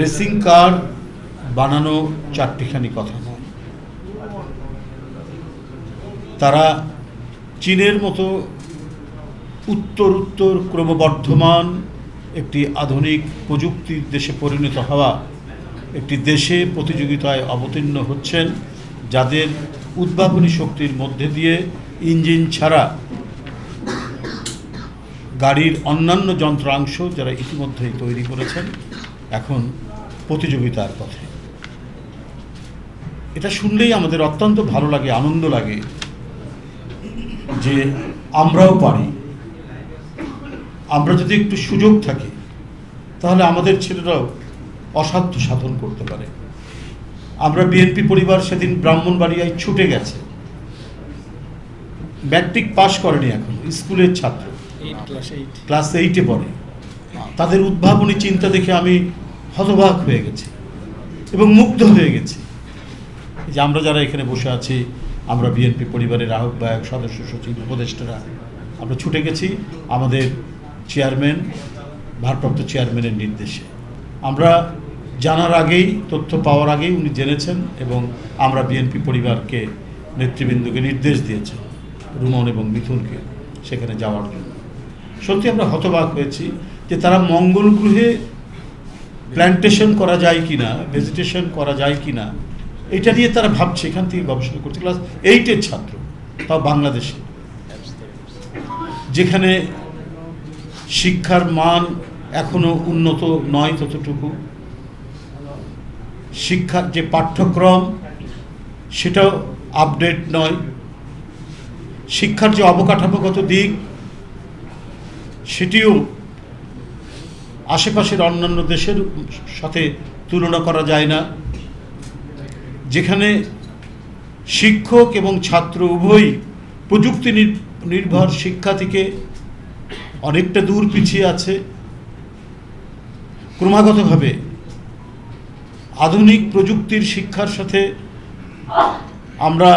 Racing car বানানো চারটিখানি কথা। নয় তারা চীনের মতো উত্তর উত্তর ক্রমবর্ধমান একটি আধুনিক প্রযুক্তির দেশে পরিণত হওয়া একটি দেশে প্রতিযোগিতায় অবতীর্ণ হচ্ছেন, যাদের উদ্ভাবনী শক্তির মধ্যে দিয়ে ইঞ্জিন ছাড়া গাড়ির অন্যান্য যন্ত্রাংশ যারা ইতিমধ্যেই তৈরি করেছেন এখন প্রতিযোগিতার পথে। এটা শুনলেই আমাদের অত্যন্ত ভালো লাগে আনন্দ লাগে যে আমরাও পারি। আমরা যদি একটু সুযোগ থাকে তাহলে আমাদের ছেলেরাও অসাধ্য সাধন করতে পারে। আমরা বিএনপি পরিবার সেদিন ব্রাহ্মণবাড়িয়ায় ছুটে গেছে। ম্যাট্রিক পাশ করেনি এখন স্কুলের ছাত্র। ক্লাস এইটে পড়ে। তাদের উদ্ভাবনী চিন্তা দেখে আমি হতবাক হয়ে গেছি এবং মুগ্ধ হয়ে গেছি। যে আমরা যারা এখানে বসে আছি, আমরা বিএনপি পরিবারের আহ্বায়ক, সদস্য, সচিব, উপদেষ্টারা, আমরা ছুটে গেছি আমাদের চেয়ারম্যান, ভারপ্রাপ্ত চেয়ারম্যানের নির্দেশে। আমরা জানার আগেই, তথ্য পাওয়ার আগেই উনি জেনেছেন এবং আমরা বিএনপি পরিবারকে নেতৃবৃন্দকে নির্দেশ দিয়েছেন, রুমন এবং মিথুনকে সেখানে যাওয়ার জন্য। সত্যি আমরা হতবাক হয়েছি যে তারা মঙ্গল গ্রহে প্ল্যান্টেশন করা যায় কি না ভেজিটেশন করা যায় কি না এটা নিয়ে তারা ভাবছে, এখান থেকে গবেষণা করছে। ক্লাস এইটের ছাত্র, তাও বাংলাদেশে। যেখানে শিক্ষার মান এখনও উন্নত নয় ততটুকু। শিক্ষার যে পাঠ্যক্রম, সেটাও আপডেট নয়। শিক্ষার যে অবকাঠামোগত দিক সেটিও আশেপাশের অন্যান্য দেশের সাথে তুলনা করা যায় না, যেখানে শিক্ষক এবং ছাত্র উভয়ই প্রযুক্তি নির- নির্ভর শিক্ষা থেকে অনেকটা দূর পিছিয়ে আছে। ক্রমাগতভাবে আধুনিক প্রযুক্তির শিক্ষার সাথে আমরা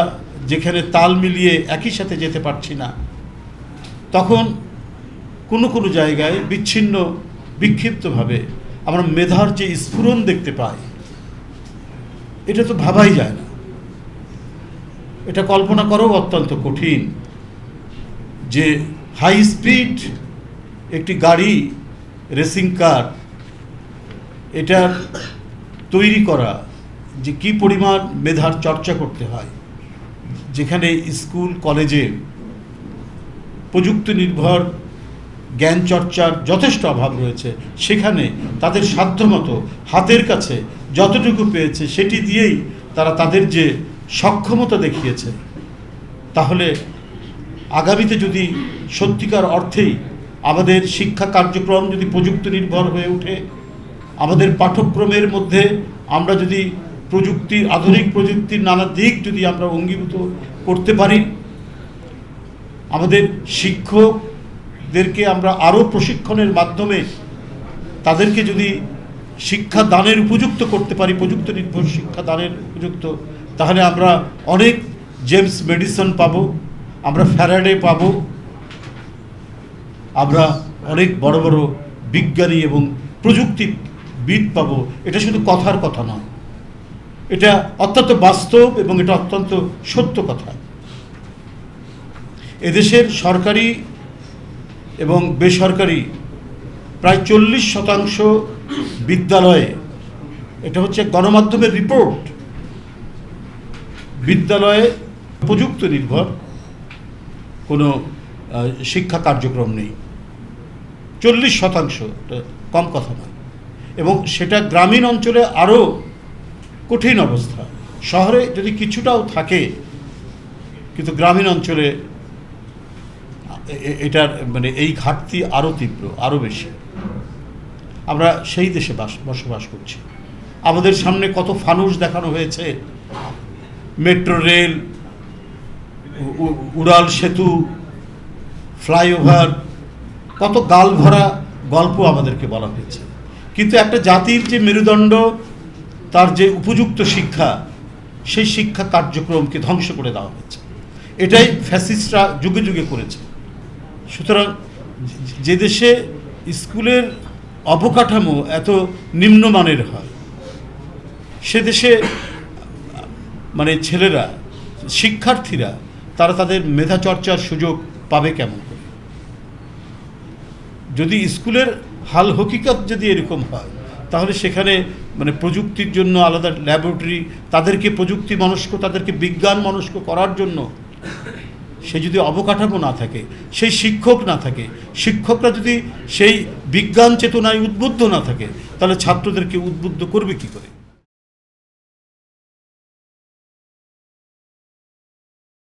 যেখানে তাল মিলিয়ে একই সাথে যেতে পারছি না, তখন কোনো কোনো জায়গায় বিচ্ছিন্ন, বিক্ষিপ্তভাবে আমরা মেধার যে স্ফুরণ দেখতে পাই, এটা তো ভাবাই যায় না। এটা কল্পনা করাও অত্যন্ত কঠিন যে হাই স্পিড একটি গাড়ি রেসিং কার এটার তৈরি করা যে কি পরিমাণ মেধার চর্চা করতে হয়, যেখানে স্কুল, কলেজে প্রযুক্তি নির্ভর জ্ঞান চর্চার যথেষ্ট অভাব রয়েছে, সেখানে তাদের সাধ্যমতো হাতের কাছে যতটুকু পেয়েছে সেটি দিয়েই তারা তাদের যে সক্ষমতা দেখিয়েছে। তাহলে আগামীতে যদি সত্যিকার অর্থেই আমাদের শিক্ষা কার্যক্রম যদি প্রযুক্তি নির্ভর হয়ে ওঠে, আমাদের পাঠ্যক্রমের মধ্যে আমরা যদি প্রযুক্তি, আধুনিক প্রযুক্তির নানা দিক যদি আমরা অঙ্গীভূত করতে পারি, আমাদের শিক্ষকদেরকে আমরা আরও প্রশিক্ষণের মাধ্যমে তাদেরকে যদি শিক্ষা দানের উপযুক্ত করতে পারি, প্রযুক্তি নির্ভর শিক্ষা দানের উপযুক্ত, তাহলে আমরা অনেক জেমস মেডিসন পাবো, আমরা ফ্যারাডে পাবো, আমরা অনেক বড় বড় বিজ্ঞানী এবং প্রযুক্তিবিদ পাব। এটা শুধু কথার কথা নয়। এটা অত্যন্ত বাস্তব এবং এটা অত্যন্ত সত্য কথা। এদেশের সরকারি এবং বেসরকারি প্রায় চল্লিশ শতাংশ বিদ্যালয়ে, এটা হচ্ছে গণমাধ্যমের রিপোর্ট বিদ্যালয়ে প্রযুক্তি নির্ভর, কোনো শিক্ষা কার্যক্রম নেই। চল্লিশ শতাংশ কম কথা নয়। এবং সেটা গ্রামীণ অঞ্চলে আরও কঠিন অবস্থা। শহরে যদি কিছুটাও থাকে, কিন্তু গ্রামীণ অঞ্চলে এটার মানে এই ঘাটতি আরও তীব্র আরও বেশি। আমরা সেই দেশে বাস, বসবাস করছি। আমাদের সামনে কত ফানুস দেখানো হয়েছে। মেট্রো রেল উড়াল সেতু, ফ্লাইওভার, কত গাল ভরা গল্প আমাদেরকে বলা হয়েছে। কিন্তু একটা জাতির যে মেরুদণ্ড, তার যে উপযুক্ত শিক্ষা, সেই শিক্ষা কার্যক্রমকে ধ্বংস করে দেওয়া হয়েছে। এটাই ফ্যাসিস্টরা যুগে যুগে করেছে। সুতরাং যে- দেশে স্কুলের অবকাঠামো এত নিম্নমানের হয়, সে দেশে মানে ছেলেরা, শিক্ষার্থীরা, তারা তাদের মেধা চর্চার সুযোগ পাবে কেমন করে? যদি স্কুলের হাল হকিকত যদি এরকম হয়, তাহলে সেখানে মানে প্রযুক্তির জন্য আলাদা ল্যাবরেটরি, তাদেরকে প্রযুক্তি মনস্ক, তাদেরকে বিজ্ঞান মনস্ক করার জন্য সে যদি অবকাঠামো না থাকে, সেই শিক্ষক না থাকে, শিক্ষকরা যদি সেই বিজ্ঞান চেতনায় উদ্বুদ্ধ না থাকে, তাহলে ছাত্রদেরকে উদ্বুদ্ধ করবে কি করে?